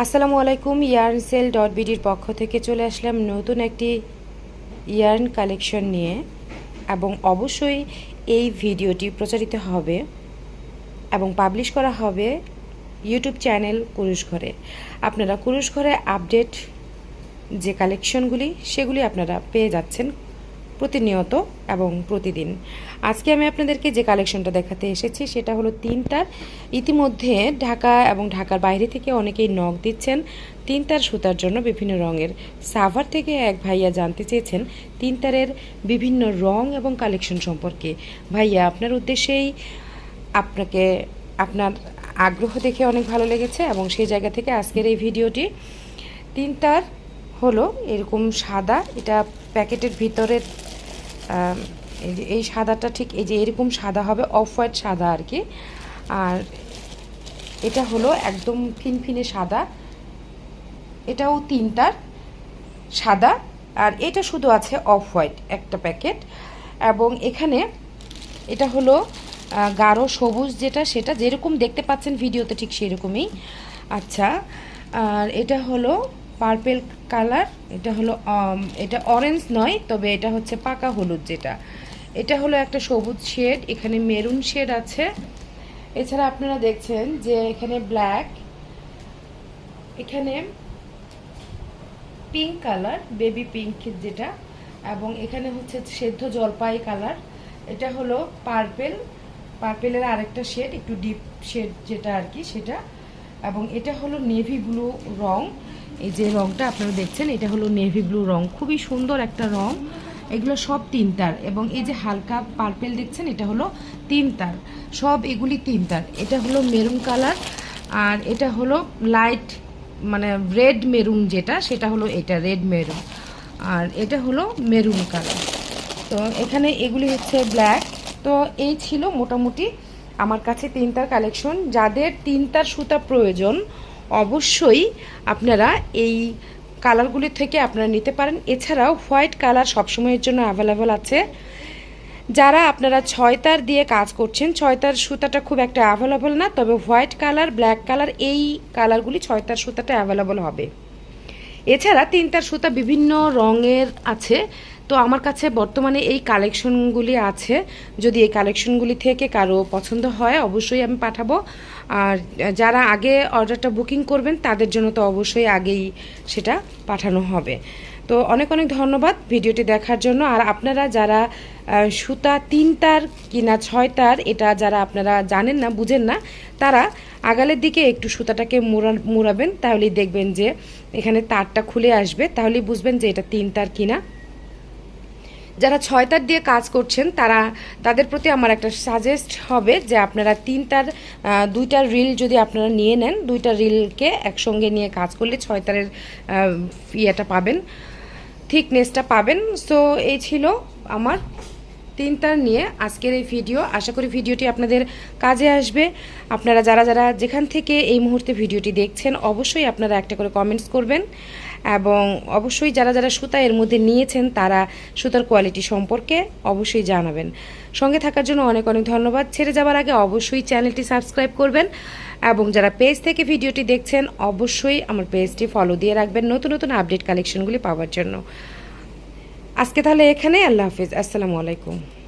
আসসালামু আলাইকুম yarn sell dot বিডির পক্ষ থেকে চলে আসলাম নতুন একটি ইয়ার্ন কালেকশন নিয়ে এবং অবশ্যই এই ভিডিওটি প্রচারিত হবে এবং পাবলিশ করা হবে ইউটিউব চ্যানেল কুরুশ ঘরে। আপনারা কুরুশ ঘরে আপডেট যে কালেকশনগুলি সেগুলি আপনারা পেয়ে যাচ্ছেন প্রতিনিয়ত এবং প্রতিদিন। আজকে আমি আপনাদেরকে যে কালেকশনটা দেখাতে এসেছি, সেটা হলো তিনটার। ইতিমধ্যে ঢাকা এবং ঢাকার বাইরে থেকে অনেকেই নখ দিচ্ছেন তিনটার সুতার জন্য বিভিন্ন রঙের। সাভার থেকে এক ভাইয়া জানতে চেয়েছেন তিনটারের বিভিন্ন রং এবং কালেকশন সম্পর্কে। ভাইয়া, আপনার উদ্দেশ্যেই আপনাকে, আপনার আগ্রহ দেখে অনেক ভালো লেগেছে এবং সেই জায়গা থেকে আজকের এই ভিডিওটি তিনটার হলো এরকম সাদা, এটা প্যাকেটের ভিতরের এই সাদাটা ঠিক এই যে এরকম সাদা হবে, অফ হোয়াইট সাদা আর কি। আর এটা হলো একদম ফিনফিনে সাদা। এটাও তিনটার সাদা, আর এটা শুধু আছে অফ হোয়াইট একটা প্যাকেট। এবং এখানে এটা হলো গাঢ় সবুজ যেটা, সেটা যেরকম দেখতে পাচ্ছেন ভিডিওতে ঠিক সেরকমই। আচ্ছা আর এটা হলো পার্পেল কালার, এটা হলো এটা অরেঞ্জ নয়, তবে এটা হচ্ছে পাকা হলুদ যেটা। এটা হলো একটা সবুজ শেড, এখানে মেরুন শেড আছে। এছাড়া আপনারা দেখছেন যে এখানে ব্ল্যাক, এখানে পিঙ্ক কালার, বেবি পিঙ্ক যেটা, এবং এখানে হচ্ছে সেদ্ধ জলপাই কালার। এটা হলো পার্পেল, পার্পেলের আরেকটা শেড, একটু ডিপ শেড যেটা আর কি সেটা। এবং এটা হলো নেভি ব্লু রং। এই যে রংটা আপনারা দেখছেন, এটা হলো নেভি ব্লু রং। খুবই সুন্দর একটা রং। এগুলো সব তিনটার এবং এই যে হালকা পার্পেল দেখছেন, এটা হলো তিনটার সব এগুলি তিনটার এটা হলো মেরুন কালার আর এটা হলো লাইট মানে রেড মেরুন যেটা, সেটা হলো এটা রেড মেরুন আর এটা হলো মেরুন কালার তো এখানে এগুলি হচ্ছে ব্ল্যাক তো এই ছিল মোটামুটি আমার কাছে তিনটার কালেকশন যাদের তিনটার সুতা প্রয়োজন, অবশ্যই আপনারা এই কালারগুলি থেকে আপনারা নিতে পারেন। এছাড়াও হোয়াইট কালার সবসময়ের জন্য অ্যাভেলেবল আছে। যারা আপনারা ছয়তার দিয়ে কাজ করছেন, ছয়তার সুতাটা খুব একটা অ্যাভেলেবল না, তবে হোয়াইট কালার ব্ল্যাক কালার এই কালারগুলি ছয়তার সুতাটা অ্যাভেলেবল হবে। এছাড়া তিনটার সুতা বিভিন্ন রঙের আছে। তো আমার কাছে বর্তমানে এই কালেকশনগুলি আছে। যদি এই কালেকশনগুলি থেকে কারও পছন্দ হয়, অবশ্যই আমি পাঠাবো। আর যারা আগে অর্ডারটা বুকিং করবেন, তাদের জন্য তো অবশ্যই আগেই সেটা পাঠানো হবে। তো অনেক অনেক ধন্যবাদ ভিডিওটি দেখার জন্য। আর আপনারা যারা সুতা তিনটার কিনা ছয়টার, এটা যারা আপনারা জানেন না, বুঝেন না, তারা আগালের দিকে একটু সুতাটাকে মুড়া, মুড়াবেন, তাহলেই দেখবেন যে এখানে তারটা খুলে আসবে, তাহলেই বুঝবেন যে এটা তিনটার কিনা। যারা ছয়তার দিয়ে কাজ করছেন, তারা, তাদের প্রতি আমার একটা সাজেস্ট হবে যে আপনারা তিনটার দুইটা রিল যদি আপনারা নিয়ে নেন, দুইটা রিলকে একসঙ্গে নিয়ে কাজ করলে ছয়তারের ইয়েটা পাবেন। থিকনেসটা পাবেন। সো এই ছিল আমার তিন তার নিয়ে আজকের এই ভিডিও আশা করি ভিডিওটি আপনাদের কাজে আসবে। আপনারা যারা যারা যেখান থেকে এই মুহূর্তে ভিডিওটি দেখছেন, অবশ্যই আপনারা একটা করে কমেন্টস করবেন। এবং অবশ্যই যারা যারা সুতা এর মধ্যে নিয়েছেন, তারা সুতার কোয়ালিটি সম্পর্কে অবশ্যই জানাবেন। সঙ্গে থাকার জন্য অনেক অনেক ধন্যবাদ। ছেড়ে যাওয়ার আগে অবশ্যই চ্যানেলটি সাবস্ক্রাইব করবেন এবং যারা পেজ থেকে ভিডিওটি দেখছেন, অবশ্যই আমার পেজটি ফলো দিয়ে রাখবেন নতুন নতুন আপডেট কালেকশনগুলি পাওয়ার জন্য। আজকে তাহলে এখানে আল্লাহ হাফিজ। আসসালামু আলাইকুম।